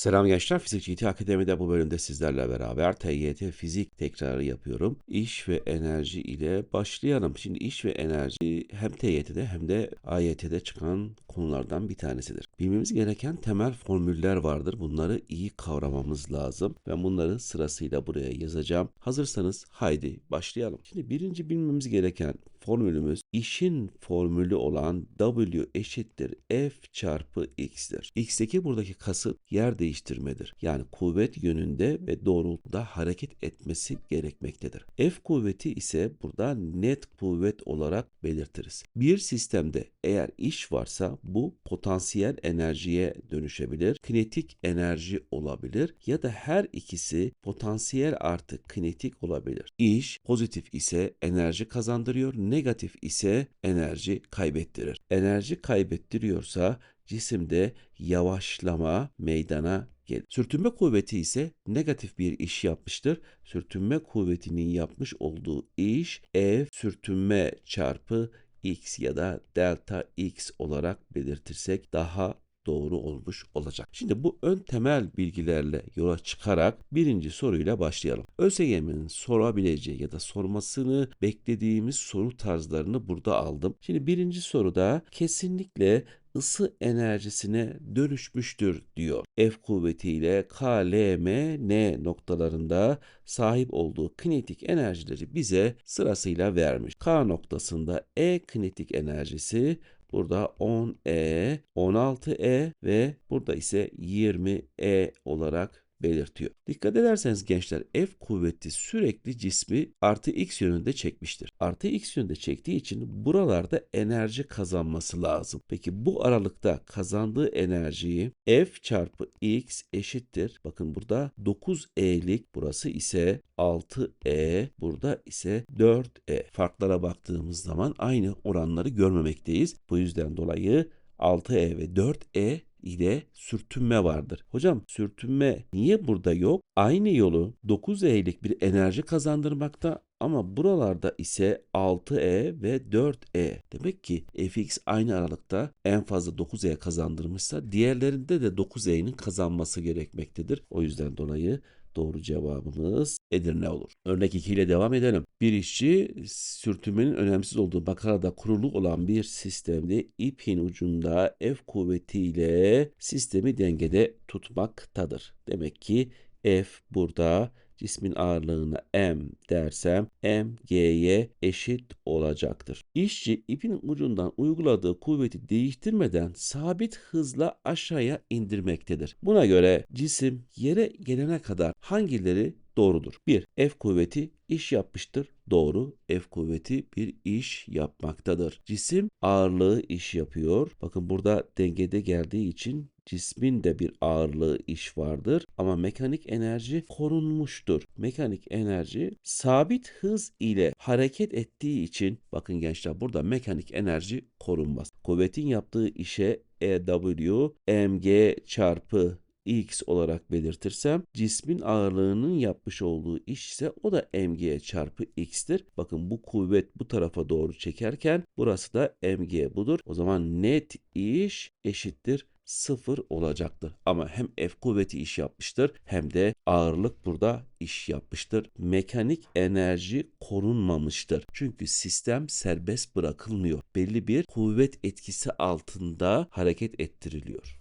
Selam gençler, Fizik GT Akademi'de bu bölümde sizlerle beraber TYT fizik tekrarı yapıyorum. İş ve enerji ile başlayalım. Şimdi iş ve enerji hem TYT'de hem de AYT'de çıkan konulardan bir tanesidir. Bilmemiz gereken temel formüller vardır. Bunları iyi kavramamız lazım. Ben bunları sırasıyla buraya yazacağım. Hazırsanız haydi başlayalım. Şimdi birinci bilmemiz gereken formülümüz işin formülü olan W eşittir F çarpı X'tir. X'teki buradaki kasıt yer değiştirmedir. Yani kuvvet yönünde ve doğrultuda hareket etmesi gerekmektedir. F kuvveti ise burada net kuvvet olarak belirtiriz. Bir sistemde eğer iş varsa bu potansiyel enerjiye dönüşebilir, kinetik enerji olabilir ya da her ikisi potansiyel artı kinetik olabilir. İş pozitif ise enerji kazandırıyor, negatif ise enerji kaybettirir. Enerji kaybettiriyorsa cisimde yavaşlama meydana gelir. Sürtünme kuvveti ise negatif bir iş yapmıştır. Sürtünme kuvvetinin yapmış olduğu iş F sürtünme çarpı x ya da delta x olarak belirtirsek daha doğru olmuş olacak. Şimdi bu ön temel bilgilerle yola çıkarak birinci soruyla başlayalım. ÖSYM'nin sorabileceği ya da sormasını beklediğimiz soru tarzlarını burada aldım. Şimdi birinci soruda kesinlikle ısı enerjisine dönüşmüştür diyor. F kuvvetiyle K, L, M, N noktalarında sahip olduğu kinetik enerjileri bize sırasıyla vermiş. K noktasında E kinetik enerjisi Burada 10E, 16E ve burada ise 20E olarak belirtiyor. Dikkat ederseniz gençler F kuvveti sürekli cismi artı x yönünde çekmiştir. Artı x yönünde çektiği için buralarda enerji kazanması lazım. Peki bu aralıkta kazandığı enerjiyi F çarpı x eşittir. Bakın burada 9E'lik burası ise 6E burada ise 4E. Farklara baktığımız zaman aynı oranları görmemekteyiz. Bu yüzden dolayı 6E ve 4E ile sürtünme vardır. Hocam sürtünme niye burada yok? Aynı yolu 9E'lik bir enerji kazandırmakta ama buralarda ise 6E ve 4E. Demek ki fx aynı aralıkta en fazla 9E kazandırmışsa diğerlerinde de 9E'nin kazanması gerekmektedir. O yüzden dolayı Doğru cevabımız Edirne olur. Örnek 2 ile devam edelim. Bir işçi sürtünmenin önemsiz olduğu makarada kurulu olan bir sistemde ipin ucunda F kuvvetiyle sistemi dengede tutmaktadır. Demek ki F burada cismin ağırlığına m dersem m g'ye eşit olacaktır. İşçi ipin ucundan uyguladığı kuvveti değiştirmeden sabit hızla aşağıya indirmektedir. Buna göre cisim yere gelene kadar hangileri doğrudur? 1. F kuvveti iş yapmıştır. Doğru. F kuvveti bir iş yapmaktadır. Cisim ağırlığı iş yapıyor. Bakın burada dengede geldiği için cismin de bir ağırlığı iş vardır ama mekanik enerji korunmuştur. Mekanik enerji sabit hız ile hareket ettiği için bakın gençler burada mekanik enerji korunmaz. Kuvvetin yaptığı işe EW mg çarpı x olarak belirtirsem cismin ağırlığının yapmış olduğu iş ise o da mg çarpı x'tir. Bakın bu kuvvet bu tarafa doğru çekerken burası da mg budur. O zaman net iş eşittir sıfır olacaktır. Ama hem F kuvveti iş yapmıştır hem de ağırlık burada iş yapmıştır. Mekanik enerji korunmamıştır. Çünkü sistem serbest bırakılmıyor. Belli bir kuvvet etkisi altında hareket ettiriliyor.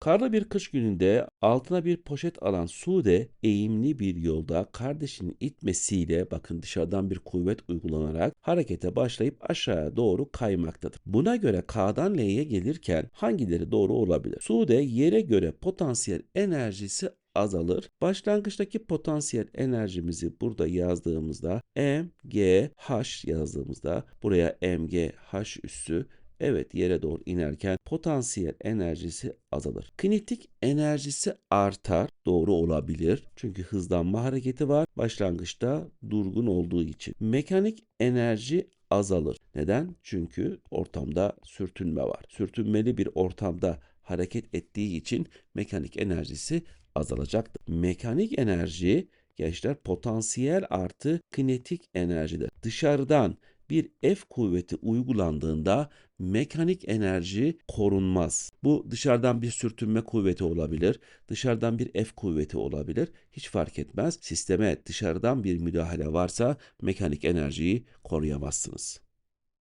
Karlı bir kış gününde altına bir poşet alan Sude eğimli bir yolda kardeşinin itmesiyle bakın dışarıdan bir kuvvet uygulanarak harekete başlayıp aşağıya doğru kaymaktadır. Buna göre K'dan L'ye gelirken hangileri doğru olabilir? Sude yere göre potansiyel enerjisi azalır. Başlangıçtaki potansiyel enerjimizi burada yazdığımızda M, G, H yazdığımızda buraya M, G, H üssü Evet yere doğru inerken potansiyel enerjisi azalır. Kinetik enerjisi artar. Doğru olabilir. Çünkü hızlanma hareketi var. Başlangıçta durgun olduğu için. Mekanik enerji azalır. Neden? Çünkü ortamda sürtünme var. Sürtünmeli bir ortamda hareket ettiği için mekanik enerjisi azalacaktır. Mekanik enerji gençler potansiyel artı kinetik enerjidir. Dışarıdan bir F kuvveti uygulandığında mekanik enerji korunmaz. Bu dışarıdan bir sürtünme kuvveti olabilir, dışarıdan bir F kuvveti olabilir. Hiç fark etmez. Sisteme dışarıdan bir müdahale varsa mekanik enerjiyi koruyamazsınız.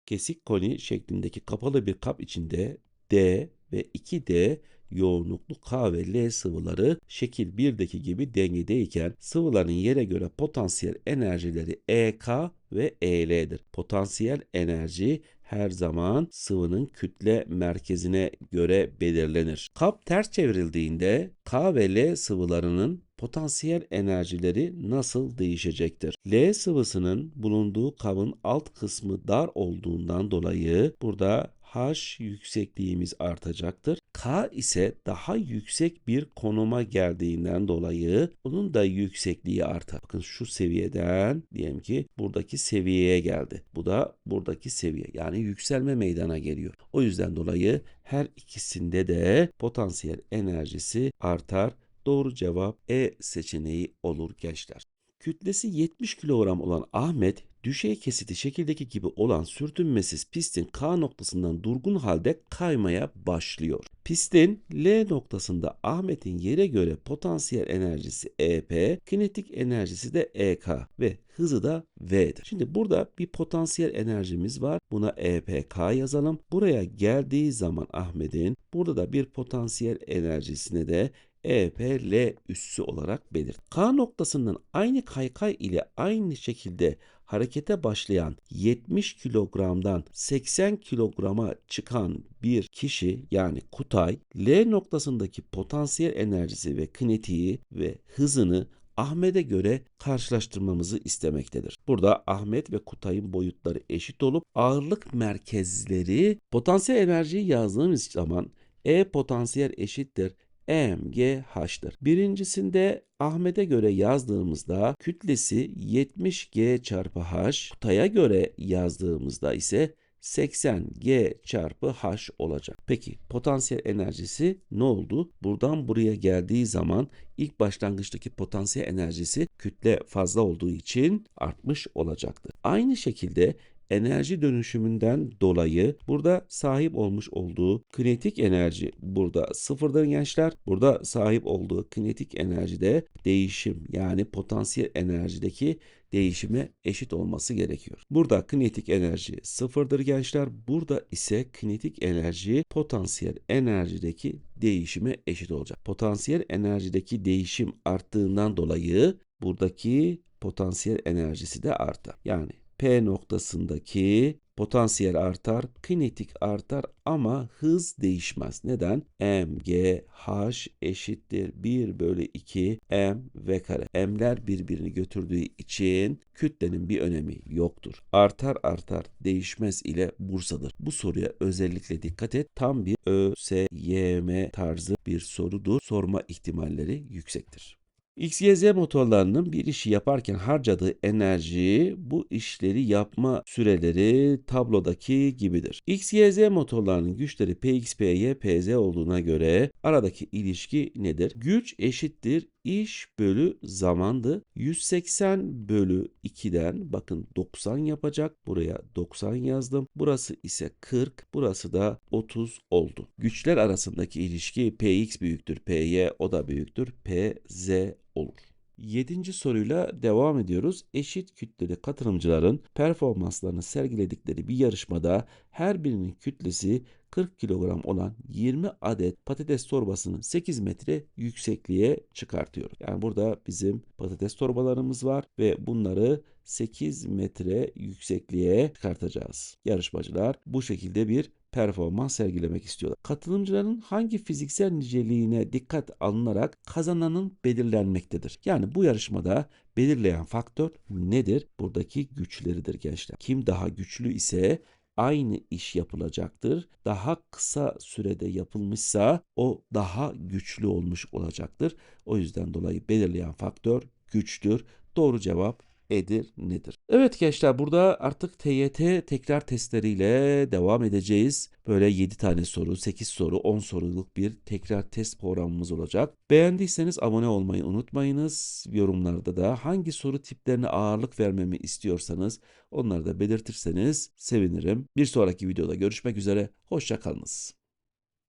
Kesik koni şeklindeki kapalı bir kap içinde D ve 2D yoğunluklu K ve L sıvıları şekil 1'deki gibi dengedeyken sıvıların yere göre potansiyel enerjileri EK ve EL'dir. Potansiyel enerji her zaman sıvının kütle merkezine göre belirlenir. Kap ters çevrildiğinde K ve L sıvılarının potansiyel enerjileri nasıl değişecektir? L sıvısının bulunduğu kabın alt kısmı dar olduğundan dolayı burada H yüksekliğimiz artacaktır. K ise daha yüksek bir konuma geldiğinden dolayı onun da yüksekliği artar. Bakın şu seviyeden diyelim ki buradaki seviyeye geldi. Bu da buradaki seviye yani yükselme meydana geliyor. O yüzden dolayı her ikisinde de potansiyel enerjisi artar. Doğru cevap E seçeneği olur gençler. Kütlesi 70 kilogram olan Ahmet düşey kesiti şekildeki gibi olan sürtünmesiz pistin K noktasından durgun halde kaymaya başlıyor. Pistin L noktasında Ahmet'in yere göre potansiyel enerjisi EP, kinetik enerjisi de EK ve hızı da V'dir. Şimdi burada bir potansiyel enerjimiz var. Buna EPK yazalım. Buraya geldiği zaman Ahmet'in burada da bir potansiyel enerjisine de EPL üssü olarak belirt. K noktasından aynı kaykay ile aynı şekilde harekete başlayan 70 kilogramdan 80 kilograma çıkan bir kişi yani Kutay L noktasındaki potansiyel enerjisi ve kinetiği ve hızını Ahmet'e göre karşılaştırmamızı istemektedir. Burada Ahmet ve Kutay'ın boyutları eşit olup ağırlık merkezleri potansiyel enerjiyi yazdığımız zaman E potansiyel eşittir EMGH'dır. Birincisinde Ahmet'e göre yazdığımızda kütlesi 70G çarpı H, Kutay'a göre yazdığımızda ise 80G çarpı H olacak. Peki potansiyel enerjisi ne oldu? Buradan buraya geldiği zaman ilk başlangıçtaki potansiyel enerjisi kütle fazla olduğu için artmış olacaktır. Aynı şekilde enerji dönüşümünden dolayı burada sahip olmuş olduğu kinetik enerji burada sıfırdır gençler. Burada sahip olduğu kinetik enerjide değişim yani potansiyel enerjideki değişime eşit olması gerekiyor. Burada kinetik enerji sıfırdır gençler. Burada ise kinetik enerji potansiyel enerjideki değişime eşit olacak. Potansiyel enerjideki değişim arttığından dolayı buradaki potansiyel enerjisi de artar. Yani P noktasındaki potansiyel artar, kinetik artar ama hız değişmez. Neden? M, G, H eşittir 1 bölü 2 M v kare. M'ler birbirini götürdüğü için kütlenin bir önemi yoktur. Artar artar değişmez ile Bursa'dır. Bu soruya özellikle dikkat et. Tam bir ÖSYM tarzı bir sorudur. Sorma ihtimalleri yüksektir. XYZ motorlarının bir işi yaparken harcadığı enerji bu işleri yapma süreleri tablodaki gibidir. XYZ motorlarının güçleri PX, PY, PZ olduğuna göre aradaki ilişki nedir? Güç eşittir iş bölü zamandı. 180 bölü 2'den bakın 90 yapacak. Buraya 90 yazdım. Burası ise 40. Burası da 30 oldu. Güçler arasındaki ilişki Px büyüktür Py o da büyüktür Pz olur. Yedinci soruyla devam ediyoruz. Eşit kütleli katılımcıların performanslarını sergiledikleri bir yarışmada her birinin kütlesi 40 kilogram olan 20 adet patates torbasını 8 metre yüksekliğe çıkartıyor. Yani burada bizim patates torbalarımız var ve bunları 8 metre yüksekliğe çıkartacağız. Yarışmacılar bu şekilde bir performans sergilemek istiyorlar. Katılımcıların hangi fiziksel niceliğine dikkat alınarak kazananın belirlenmektedir. Yani bu yarışmada belirleyen faktör nedir? Buradaki güçleridir gençler. Kim daha güçlü ise aynı iş yapılacaktır. Daha kısa sürede yapılmışsa o daha güçlü olmuş olacaktır. O yüzden dolayı belirleyen faktör güçtür. Doğru cevap Edirne'dir. Evet gençler burada artık TYT tekrar testleriyle devam edeceğiz. Böyle 7 tane soru, 8 soru, 10 soruluk bir tekrar test programımız olacak. Beğendiyseniz abone olmayı unutmayınız. Yorumlarda da hangi soru tiplerine ağırlık vermemi istiyorsanız onları da belirtirseniz sevinirim. Bir sonraki videoda görüşmek üzere. Hoşça kalınız.